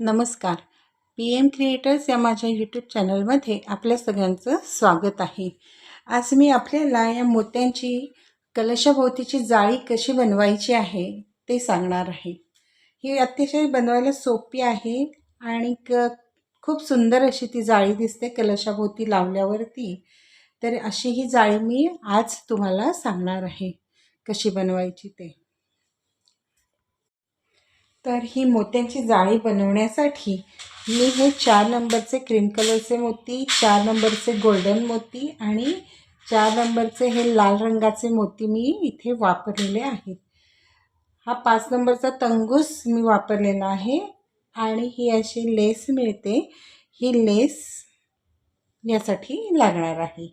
नमस्कार. P M creators या माझ्या यूट्यूब चॅनलमध्ये आपल्या सगळ्यांचं स्वागत आहे. आज मी आपल्याला या मोत्यांची कलशाभोवतीची जाळी कशी बनवायची आहे ते सांगणार आहे. ही अतिशय बनवायला सोपी आहे आणि क खूप सुंदर अशी ती जाळी दिसते कलशाभोवती लावल्यावरती. तर अशी ही जाळी मी आज तुम्हाला सांगणार आहे कशी बनवायची ते. तर ही मोत्यांची जाळी बनवण्यासाठी मी हे चार नंबरचे क्रीम कलरचे मोती चार नंबरचे गोल्डन मोती आणि चार नंबरचे हे लाल रंगाचे मोती मी इथे वापरलेले आहेत. हा पाच नंबरचा तंगूस मी वापरलेला आहे आणि ही अशी लेस मिळते. ही लेस यासाठी लागणार आहे.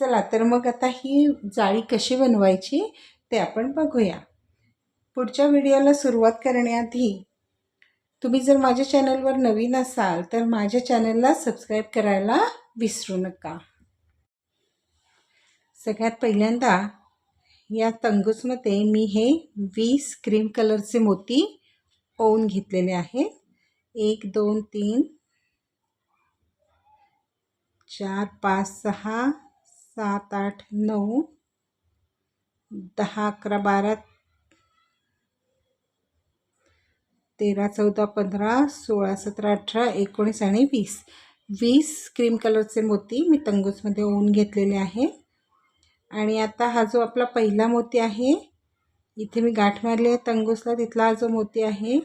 चला तर मग आता ही जाळी कशी बनवायची ते आपण बघूया. पुढच्या व्हिडिओला सुरुवात करण्याआधी तुम्ही जर माझ्या चॅनलवर नवीन असाल तर माझ्या चॅनलला सबस्क्राईब करायला विसरू नका. सगळ्यात पहिल्यांदा या तंगूसमध्ये मी हे वीस क्रीम कलरचे मोती ओवून घेतलेले आहेत. एक दोन तीन चार पाच सहा सात आठ नऊ दहा अकरा बारा तेरा चौदा पंधरा सोळा सतरा अठरा एकोणीस आणि वीस. वीस क्रीम कलरचे मोती मी तंगूसमध्ये ओवून घेतलेले आहे. आणि आता हा जो आपला पहिला मोती आहे इथे मी गाठ मारली आहे तंगूसला. तिथला हा जो मोती आहे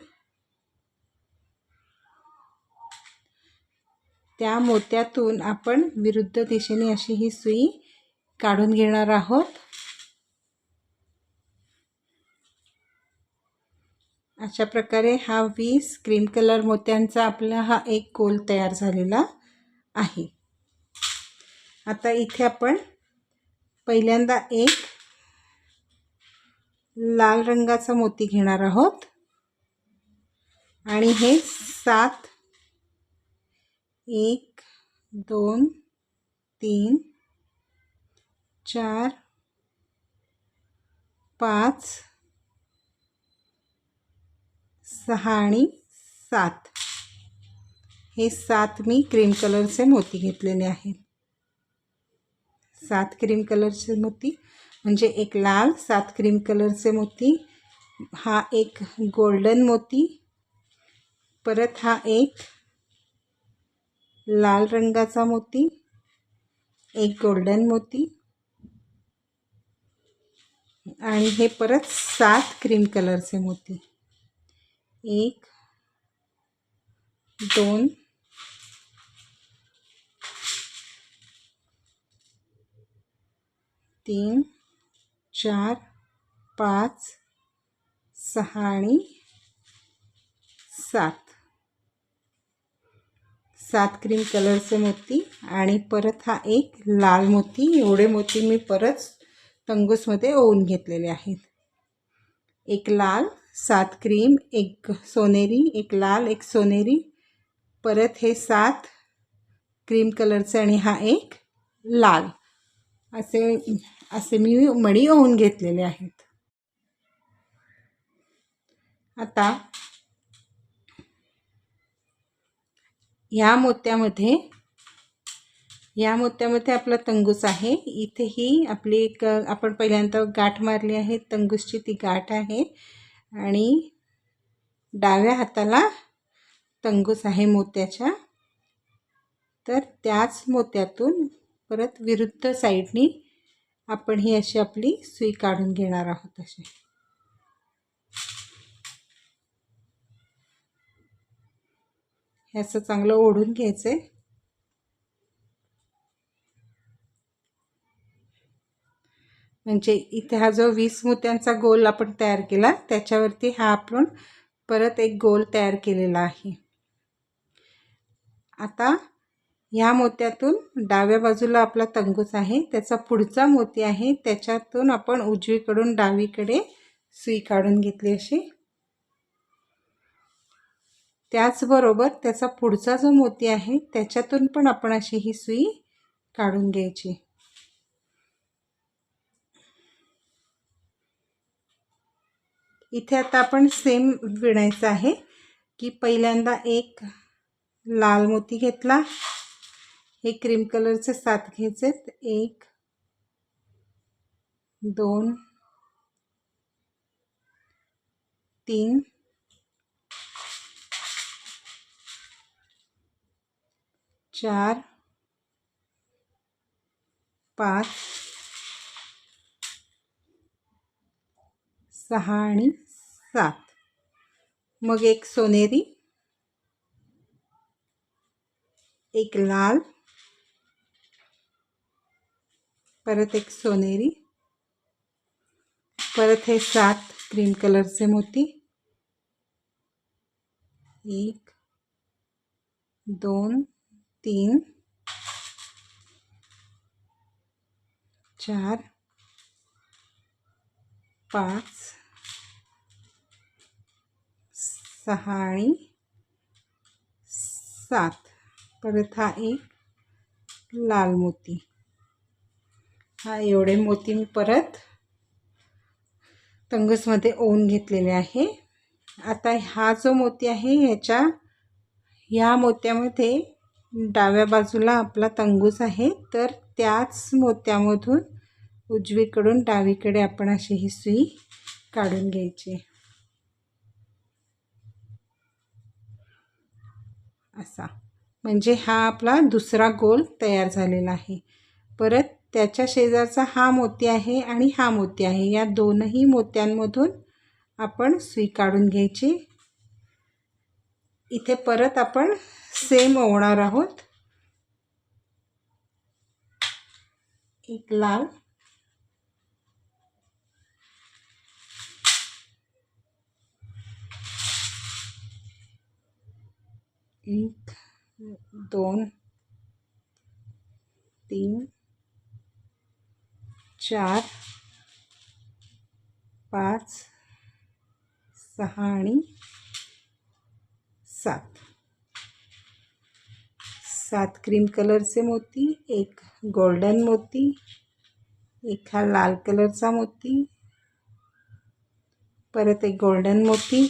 त्या मोत्यातून आपण विरुद्ध दिशेने अशी ही सुई काढून घेणार आहोत. अशा प्रकारे हा वीस क्रीम कलर मोत्यांचा आपला हा एक गोल तयार झालेला आहे. आता इथे आपण पहिल्यांदा एक लाल रंगाचा मोती घेणार आहोत. आणि हे सात एक दोन तीन चार पाच सहा आणि सात. हे सात मी क्रीम कलरचे मोती घेतलेले आहेत. सात क्रीम कलरचे मोती म्हणजे एक लाल सात क्रीम कलरचे मोती हा एक गोल्डन मोती परत हा एक लाल रंगाचा मोती एक गोल्डन मोती आणि हे परत सात क्रीम कलरचे मोती. एक दोन तीन चार पाच सहा आणि सात. सात क्रीम कलरचे मोती आणि परत हा एक लाल मोती. एवढे मोती मी परत तंगूसमध्ये ओवून घेतलेले आहेत. एक लाल सात क्रीम एक सोनेरी एक लाल एक सोनेरी. परत हे सात क्रीम कलरचं आणि हा एक लाल. असे असे मी मणी होऊन घेतलेले आहेत. आता या मोत्यामध्ये या मोत्यामध्ये आपला तंगूस आहे. इथेही आपली एक आपण पहिल्यांदा गाठ मारली आहे. तंगूसची ती गाठ आहे. आणि डाव्या हाताला तंगूस आहे मोत्याच्या. तर त्याच मोत्यातून परत विरुद्ध साईडनी आपण ही अशी आपली सुई काढून घेणार आहोत अशी. हे असं चांगलं ओढून घ्यायचं आहे म्हणजे इथे हा जो वीस मोत्यांचा गोल आपण तयार केला त्याच्यावरती हा आपण परत एक गोल तयार केलेला आहे. आता ह्या मोत्यातून डाव्या बाजूला आपला तंगूस आहे त्याचा पुढचा मोती आहे त्याच्यातून आपण उजवीकडून डावीकडे सुई काढून घेतली अशी. त्याचबरोबर त्याचा पुढचा जो मोती आहे त्याच्यातून पण आपण अशी ही सुई काढून घ्यायची. इथे आता आपण सेम विणायचं आहे की पहिल्यांदा एक लाल मोती घेतला हे क्रीम कलरचे सात घ्यायचे एक दोन तीन चार पाच सहा आणि सात. मग एक सोनेरी. एक लाल. परत एक सोनेरी. परत हे सात क्रीम कलरचे मोती. एक दोन तीन. चार. पाच. सहा आणि सात. परत हा एक लाल मोती. हा एवढे मोती मी परत तंगसमध्ये ओवून घेतलेले आहे. आता हा जो मोती आहे ह्याच्या ह्या मोत्यामध्ये डाव्या बाजूला आपला तंगूस आहे. तर त्याच मोत्यामधून उजवीकडून डावीकडे आपण अशी ही सुई काढून घ्यायची. असा. म्हणजे हा आपला दुसरा गोल तयार झालेला आहे. परत त्याच्या शेजारचा हा मोती आहे आणि हा मोती आहे. या दोनही मोत्यांमधून आपण सुई काढून घ्यायची. इथे परत आपण सेम ओवणार आहोत. एक लाल एक दोन तीन चार पाच सहा आणि सात. सात क्रीम कलरचे मोती एक गोल्डन मोती एक हा लाल कलरचा मोती परत एक गोल्डन मोती.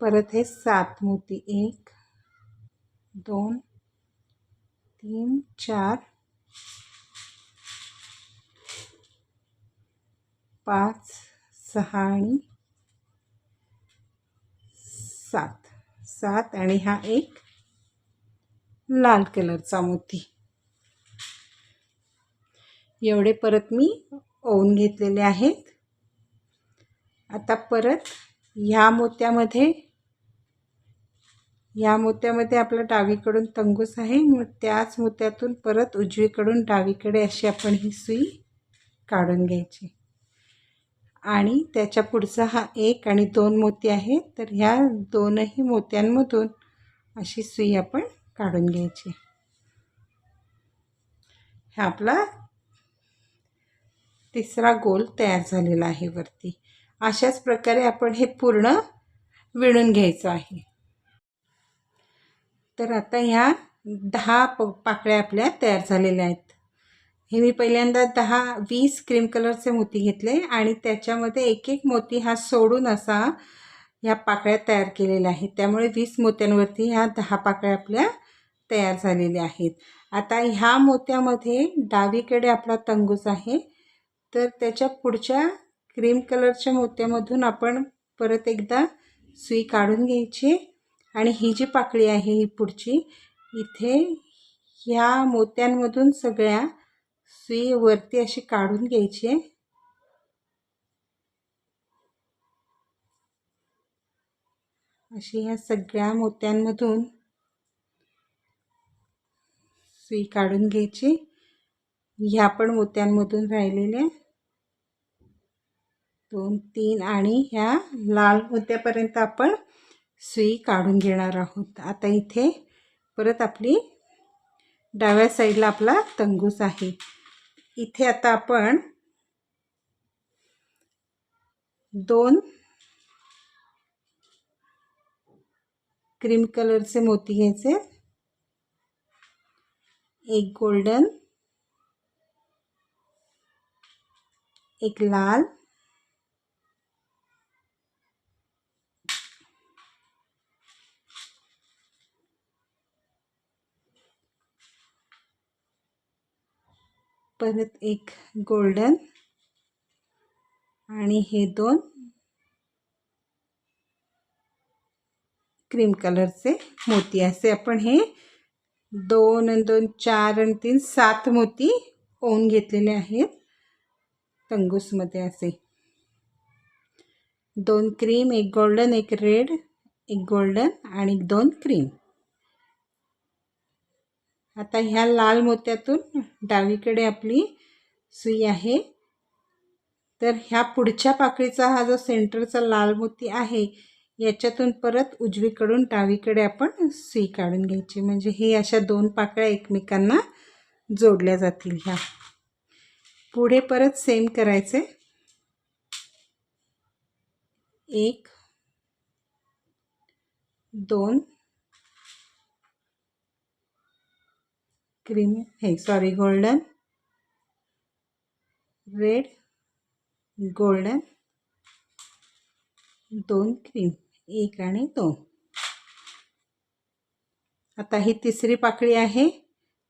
परत हे सात मोती एक दोन तीन चार पाच सहा आणि सात. सात आणि हा एक लाल कलरचा मोती. एवढे परत मी ओवून घेतलेले आहेत. आता परत ह्या मोत्यामध्ये या मोत्यामध्ये आपला डावीकडून तंगूस आहे. मग त्याच मोत्यातून परत उजवीकडून डावीकडे अशी आपण ही सुई काढून घ्यायची. आणि त्याच्या पुढचा हा एक आणि दोन मोती आहेत. तर ह्या दोनही मोत्यांमधून अशी सुई आपण काढून घ्यायची. हा आपला तिसरा गोल तयार झालेला आहे वरती. अशाच प्रकारे आपण हे पूर्ण विणून घ्यायचं आहे. तर आता ह्या दहा प पाकळ्या आपल्या तयार झालेल्या आहेत. हे मी पहिल्यांदा दहा वीस क्रीम कलरचे मोती घेतले आणि त्याच्यामध्ये एक एक मोती हा सोडून असा ह्या पाकळ्या तयार केलेल्या आहेत. त्यामुळे वीस मोत्यांवरती ह्या दहा पाकळ्या आपल्या तयार झालेल्या आहेत. आता ह्या मोत्यामध्ये डावीकडे आपला तंगूस आहे. तर त्याच्या पुढच्या क्रीम कलरच्या मोत्यामधून आपण परत एकदा सुई काढून घ्यायची. आणि ही जी पाकळी आहे ही पुढची इथे ह्या मोत्यांमधून सगळ्या सुई वरती अशी काढून घ्यायची आहे. अशी ह्या सगळ्या मोत्यांमधून सुई काढून घ्यायची. ह्या पण मोत्यांमधून राहिलेल्या दोन तीन आणि ह्या लाल मोत्यापर्यंत आपण सुई काढून घेणार आहोत. आता इथे परत आपली डाव्या साईडला आपला तंगूस आहे. इथे आता आपण दोन क्रीम कलरचे मोती घ्यायचे. एक गोल्डन एक लाल परत एक गोल्डन आणि हे दोन क्रीम कलरचे मोती. असे आपण हे दोन आणि दोन चार आणि तीन सात मोती ओवून घेतलेले आहेत तंगूसमध्ये असे. दोन क्रीम एक गोल्डन एक रेड एक गोल्डन आणि दोन क्रीम आता ह्या लाल मोत्यातून डावीकडे आपली सुई आहे. तर ह्या पुढच्या पाकळीचा हा जो सेंटरचा लाल मोती आहे याच्यातून परत उजवीकडून डावीकडे आपण सुई काढून घ्यायची. म्हणजे हे अशा दोन पाकळ्या एकमेकांना जोडल्या जातील ह्या. पुढे परत सेम करायचे. एक दोन क्रीम हे सॉरी गोल्डन रेड गोल्डन दोन क्रीम एक आणि दोन. आता ही तिसरी पाकळी आहे.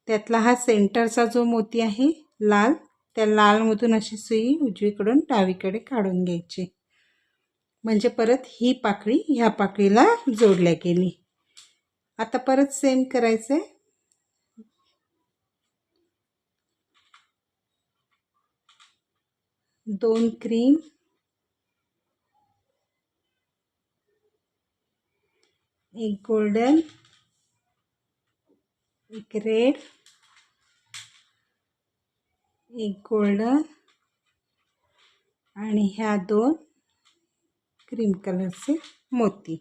त्यातला हा सेंटरचा जो मोती आहे लाल त्या लालमधून अशी सुई उजवीकडून डावीकडे काढून घ्यायची. म्हणजे परत ही पाकळी ह्या पाकळीला जोडल्या गेली. आता परत सेम करायचं आहे दोन क्रीम. एक गोल्डन एक रेड एक गोल्डन आणि ह्या दोन क्रीम कलरचे मोती.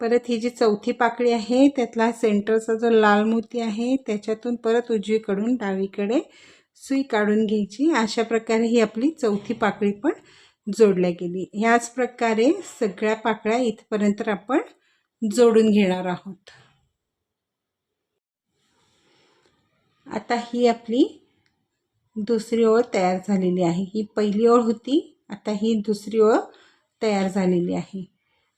परत ही जी चौथी पाकळी आहे त्यातला सेंटरचा जो लाल मोती आहे त्याच्यातून परत उजवीकडून डावीकडे सुई काढून घ्यायची. अशा प्रकारे ही आपली चौथी पाकळी पण जोडल्या गेली. ह्याच प्रकारे सगळ्या पाकळ्या इथपर्यंत आपण जोडून घेणार आहोत. आता ही आपली दुसरी ओळ तयार झालेली आहे. ही पहिली ओळ होती. आता ही दुसरी ओळ तयार झालेली आहे.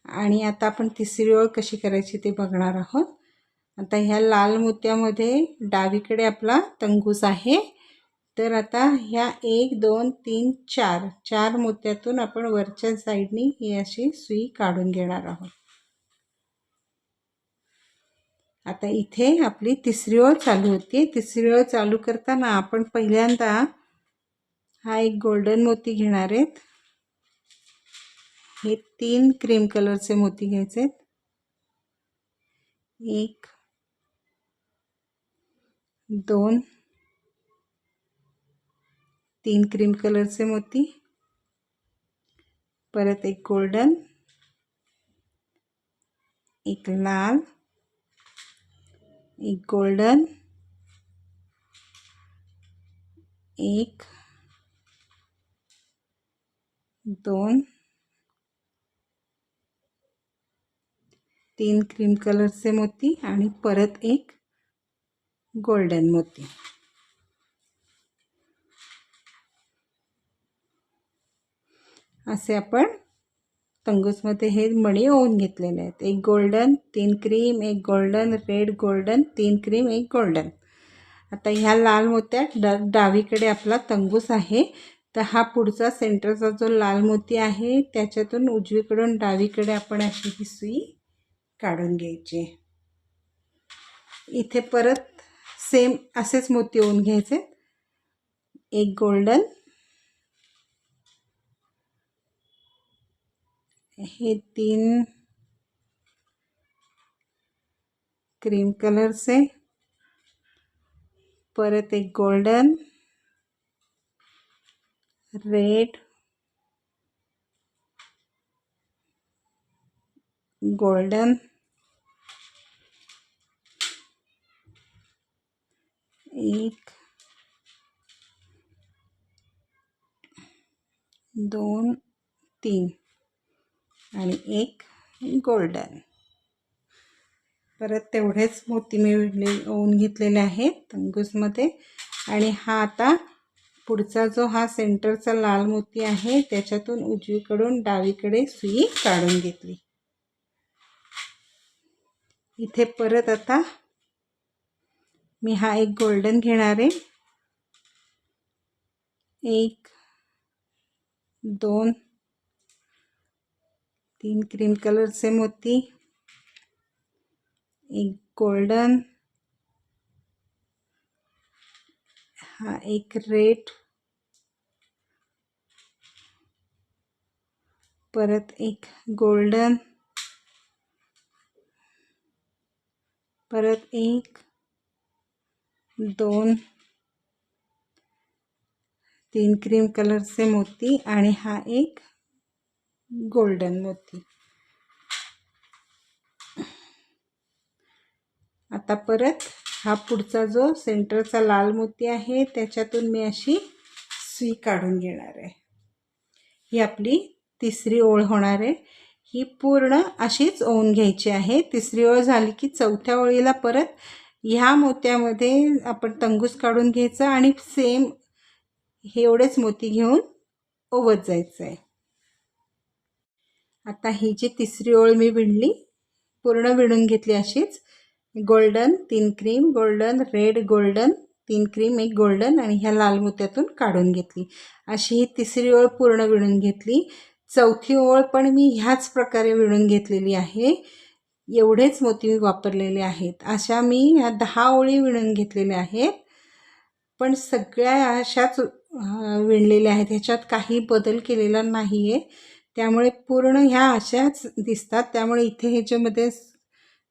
आणि आता आपण तिसरी ओळ कशी करायची ते बघणार आहोत. आता ह्या लाल मोत्यामध्ये डावीकडे आपला तंगूस आहे. तर आता ह्या एक दोन तीन चार चार मोत्यातून आपण वरच्या साईडनी ही अशी सुई काढून घेणार आहोत. आता इथे आपली तिसरी ओळ चालू होती. तिसरी ओळ चालू करताना आपण पहिल्यांदा हा एक गोल्डन मोती घेणार आहेत. हे तीन क्रीम कलरचे मोती घ्यायचे एक दोन तीन क्रीम कलरचे मोती. परत एक गोल्डन एक लाल एक गोल्डन एक दोन. तीन क्रीम कलरचे मोती आणि परत एक गोल्डन मोती. असे आपण तंगूसमध्ये हे मणी ओवून घेतलेले आहेत. एक गोल्डन तीन क्रीम एक गोल्डन रेड गोल्डन तीन क्रीम एक गोल्डन आता ह्या लाल मोत्या डा डावीकडे आपला तंगूस आहे. तर हा पुढचा सेंटरचा जो लाल मोती आहे त्याच्यातून उजवीकडून डावीकडे आपण अशी ही सुई काढून घ्यायची. इथे परत सेम असेच मोती ओवून घ्यायचे. एक गोल्डन तीन क्रीम कलरचे परत एक गोल्डन रेड गोल्डन एक दोन तीन। आणि एक गोल्डन परत तेवढेच मोती मी ओवून घेतलेले आहेत तंगूसमध्ये आणि हा आता पुढचा जो हा सेंटरचा लाल मोती आहे त्याच्यातून उजवीकडून डावीकडे सुई काढून घेतली. इथे परत आता मी हा एक गोल्डन घेणार आहे. एक दोन तीन क्रीम कलरचे मोती एक गोल्डन. हा एक रेड. परत एक गोल्डन. परत एक दोन. तीन क्रीम कलरचे मोती आणि हा एक गोल्डन मोती. आता परत हा पुढचा जो सेंटरचा लाल मोती आहे त्याच्यातून मी अशी सुई काढून घेणार आहे. ही आपली तिसरी ओळ होणार आहे. ही पूर्ण अशीच ओवून घ्यायची आहे. तिसरी ओळ झाली की चौथ्या ओळीला परत ह्या मोत्यामध्ये आपण तंगूस काढून घ्यायचं आणि सेम हे एवढेच मोती घेऊन ओवत जायचं आहे. आता ही जी तिसरी ओळ मी विणली पूर्ण विणून घेतली अशीच. गोल्डन तीन क्रीम गोल्डन रेड गोल्डन तीन क्रीम एक गोल्डन आणि ह्या लाल मोत्यातून काढून घेतली. अशी ही तिसरी ओळ पूर्ण विणून घेतली. चौथी ओळ पण मी ह्याच प्रकारे विणून घेतलेली आहे. एवढेच मोती मी वापरलेले आहेत. अशा मी ह्या दहा ओळी विणून घेतलेल्या आहेत. पण सगळ्या अशाच विणलेल्या आहेत. ह्याच्यात काही बदल केलेला नाही आहे त्यामुळे पूर्ण ह्या अशाच दिसतात. त्यामुळे इथे ह्याच्यामध्ये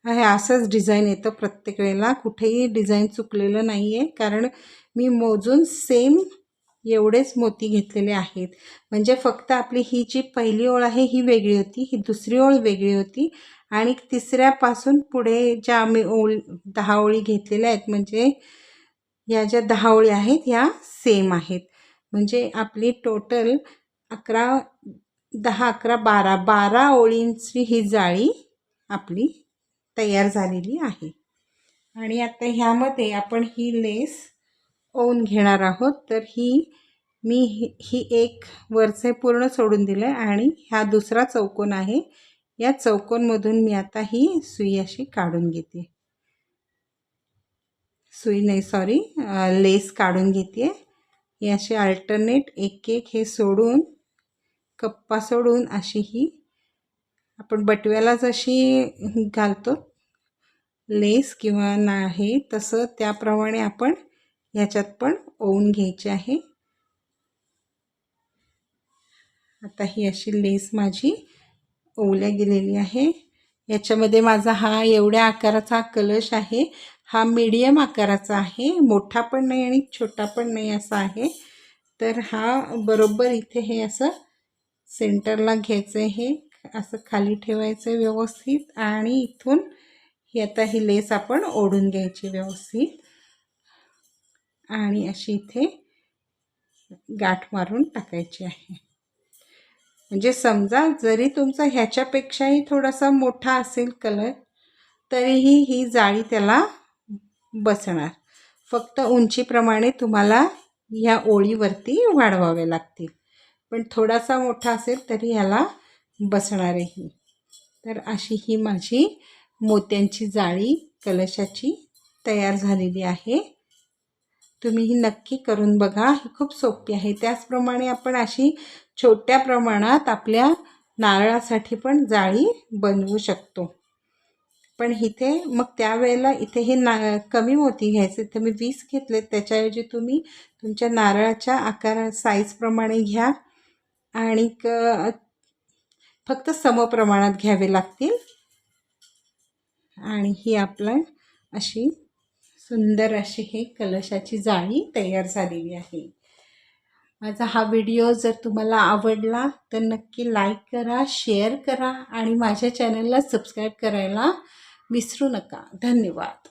हे असंच डिझाईन येतं प्रत्येक वेळेला. कुठेही डिझाईन चुकलेलं नाही आहे कारण मी मोजून सेम एवढेच मोती घेतलेले आहेत. म्हणजे फक्त आपली ही जी पहिली ओळ आहे ही वेगळी होती. ही दुसरी ओळ वेगळी होती. आणि तिसऱ्यापासून पुढे ज्या आम्ही ओळ दहा ओळी घेतलेल्या आहेत म्हणजे या ज्या दहा ओळी आहेत ह्या सेम आहेत. म्हणजे आपली टोटल अकरा दहा अकरा बारा बारा ओळींची ही जाळी आपली तयार झालेली आहे. आणि आता ह्यामध्ये आपण ही लेस ओवून घेणार आहोत. तर ही मी ही एक वरचे पूर्ण सोडून दिलं आहे आणि ह्या दुसरा चौकोन आहे. या चौकोनमधून मी आता ही सुई अशी काढून घेते. सुई नाही सॉरी लेस काढून घेते. ही अशी अल्टरनेट एक एक हे सोडून कप्पा सोडून अशी ही आपण बटव्याला जशी घालतो लेस किंवा नाही तसं त्याप्रमाणे आपण ह्याच्यात पण ओवून घ्यायची आहे. आता ही अशी लेस माझी ओवल्या गेलेली आहे. याच्यामध्ये माझा हा एवढ्या आकाराचा कलश आहे. हा मीडियम आकाराचा आहे. मोठा पण नाही आणि छोटा पण नाही असा आहे. तर हा बरोबर इथे हे असं सेंटरला घ्यायचं हे असं खाली ठेवायचं व्यवस्थित आणि इथून ही आता ही लेस आपण ओढून घ्यायची व्यवस्थित. आणि अशी इथे गाठ मारून टाकायची आहे. म्हणजे समजा जरी तुमचा ह्याच्यापेक्षाही थोडासा मोठा असेल कलर तरीही ही जाळी त्याला बसणार. फक्त उंचीप्रमाणे तुम्हाला ह्या ओळीवरती वाढवावे लागतील. पण थोडासा मोठा असेल तरी ह्याला बसणार आहे तर अशी ही माझी मोत्यांची जाळी कलशाची तयार झालेली आहे. तुम्ही ही नक्की करून बघा. ही खूप सोपी आहे. त्याचप्रमाणे आपण अशी छोट्या प्रमाणात आपल्या नारळासाठी पण जाळी बनवू शकतो. पण इथे मग त्यावेळेला इथे हे ना कमी मोती घ्यायचे. तर मी वीस घेतले त्याच्याऐवजी तुम्ही तुमच्या नारळाच्या आकार साईजप्रमाणे घ्या. आणि फक्त फक्त समप्रमाणात घ्यावे लागतील. आणि ही आपलं अशी सुंदर अशी हे कलशाची जाळी तयार झालेली आहे. माझा हा व्हिडिओ जर तुम्हाला आवडला तर नक्की लाईक करा शेअर करा आणि माझ्या चॅनलला सबस्क्राईब करायला विसरू नका. धन्यवाद.